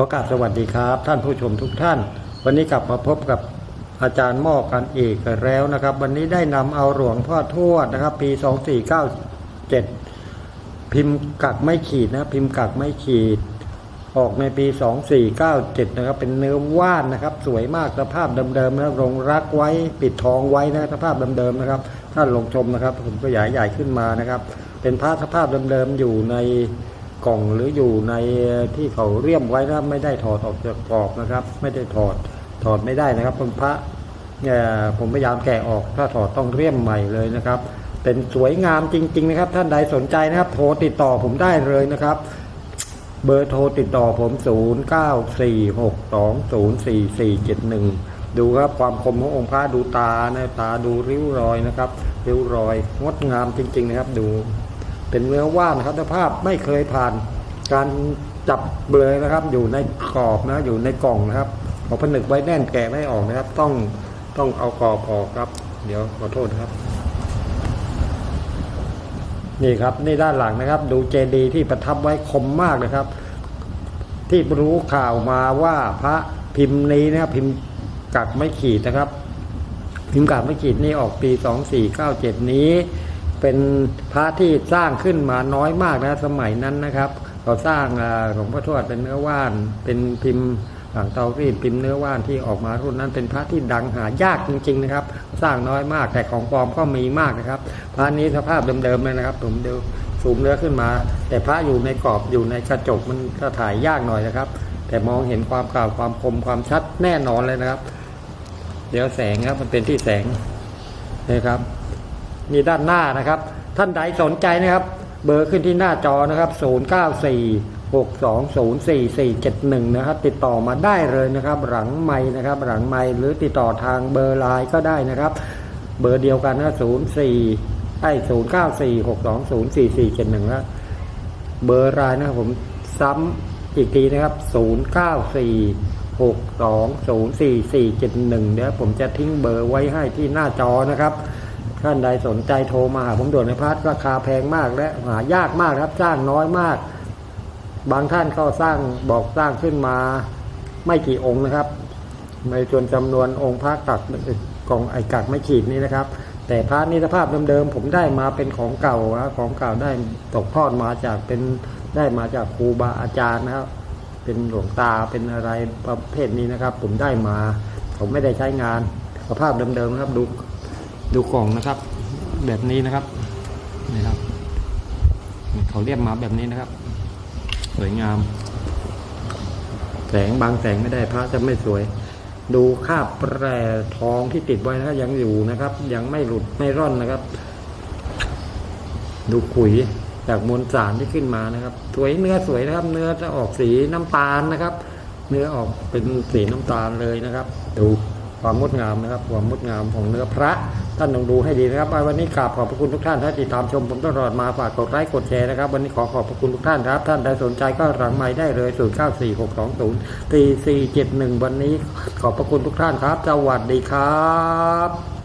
ขอกราบสวัสดีครับ ท่านผู้ชมทุกท่าน วันนี้กลับมาพบกับอาจารย์หมอกันอีกแล้วนะครับ วันนี้ได้นำเอาหลวงพ่อทวดนะครับ ปี 2497 พิมพ์กักไม่ขีดนะ พิมพ์กักไม่ขีด ออกในปี 2497 นะครับ เป็นเนื้อว่านนะครับ สวยมากสภาพเดิมๆนะครับลงรักไว้ปิดทองไว้นะสภาพเดิมๆนะครับ ท่านลงชมนะครับ ผมก็ยายใหญ่ขึ้นมานะครับ เป็นพระสภาพเดิมๆอยู่ใน กล่องหรืออยู่ในที่เขาเรียมไว้นะไม่ได้ถอดออกจากกรอบนะครับ ไม่ได้ถอดถอดไม่ได้นะครับเป็นพระเนี่ยผมพยายามแกะออกถ้าถอดต้องเรียมใหม่เลยนะครับ เป็นสวยงามจริง ๆ นะครับ ท่านใดสนใจนะครับโทรติดต่อผมได้เลยนะครับ เบอร์โทรติดต่อผม 0 9 4 6 2 0 4 4 7 1 ดูครับความคมขององค์พระดูตานะตาดูริ้วรอยนะครับริ้วรอยงดงามจริง ๆ นะครับ ดู เป็นเนื้อว่านครับสภาพไม่เคยผ่านการจับเบลยนะครับ อยู่ในกรอบนะอยู่ในกล่องนะครับเอาผนึกไว้แน่นแกะไม่ออกนะครับ ต้องต้องเอากรอบออกครับ เดี๋ยวขอโทษครับ นี่ครับนี่ด้านหลังนะครับ ดูเจดีย์ที่ประทับไว้คมมากนะครับ ที่รู้ข่าวมาว่าพระพิมพ์นี้นะครับพิมพ์กักไม่ขีดนะครับพิมพ์กักไม่ขีดนี่ออกปี2497นี้ เป็นพระที่สร้างขึ้นมาน้อยมากนะสมัยนั้นนะครับเขาสร้างอ่าหลวงพ่อทวดเป็นเนื้อว่าน เป็นพิมพ์หลังเตารีดพิมพ์เนื้อว่านที่ออกมารุ่นนั้น เป็นพระที่ดังหายากจริง ๆ นะครับ สร้างน้อยมากแต่ของปลอมก็มีมากนะครับ พระนี้สภาพเดิมๆเลยนะครับ ผมดูซูมเนื้อขึ้นมา แต่พระอยู่ในกรอบอยู่ในกระจกมันก็ถ่ายยากหน่อยนะครับ แต่มองเห็นความข่าวความคมความชัดแน่นอนเลยนะครับ เดี๋ยวแสงครับมันเป็นที่แสงนะครับ นี่ด้านหน้านะครับ ท่านใดสนใจนะครับ เบอร์ขึ้นที่หน้าจอนะครับ 0 9 4 6 2 0 4 4 7 1 นะครับ ติดต่อมาได้เลยนะครับ หลังไม้นะครับ หลังไม้หรือติดต่อทางเบอร์ไลน์ก็ได้นะครับ เบอร์เดียวกันนะ0 4ไอ้0 9 4 6 2 0 4 4 7 1นะเบอร์ไลน์นะครับผมซ้ำอีกทีนะครับ 0 9 4 6 2 0 4 4 7 1 เดี๋ยวผมจะทิ้งเบอร์ไว้ให้ที่หน้าจอนะครับ ท่านใดสนใจโทรมาหาผมด่วนในพัทราคาแพงมากและหายากมากครับสร้างน้อยมาก บางท่านก็สร้างบอกสร้างขึ้นมา ไม่กี่องค์นะครับไม่จนจำนวนองค์พระกักกองไอกักไม่ขีดนี้นะครับ แต่พระนิสภาพเดิมๆผมได้มาเป็นของเก่านะของเก่าได้ตกทอดมาจากเป็นได้มาจากครูบาอาจารย์นะครับ เป็นหลวงตาเป็นอะไรประเภทนี้นะครับ ผมได้มา ผมไม่ได้ใช้งานสภาพเดิมๆนะครับดู ดูกล่องนะครับ แบบนี้นะครับนี่ครับเขาเรียบมาแบบนี้นะครับ สวยงาม แสงบางแสงไม่ได้พระจะไม่สวย ดูคาบแปรทองที่ติดไว้นะครับยังอยู่นะครับ ยังไม่หลุดไม่ร่อนนะครับ ดูขุยจากมวลสารที่ขึ้นมานะครับ สวยเนื้อสวยนะครับ เนื้อจะออกสีน้ำตาลนะครับ เนื้อออกเป็นสีน้ำตาลเลยนะครับ ดู ความงดงามนะครับ ความงดงามของเนื้อพระท่านต้องดูให้ดีนะครับวันนี้กราบขอบพระคุณทุกท่านที่ติดตามชมผมตลอดมาฝากกดไลค์กดแชร์นะครับ วันนี้ขอขอบพระคุณทุกท่านครับ ท่านใดสนใจก็รังไม้ได้เลย 0 9 4 6 2 0 4 4 7 1 วันนี้ขอบพระคุณทุกท่านครับสวัสดีครับ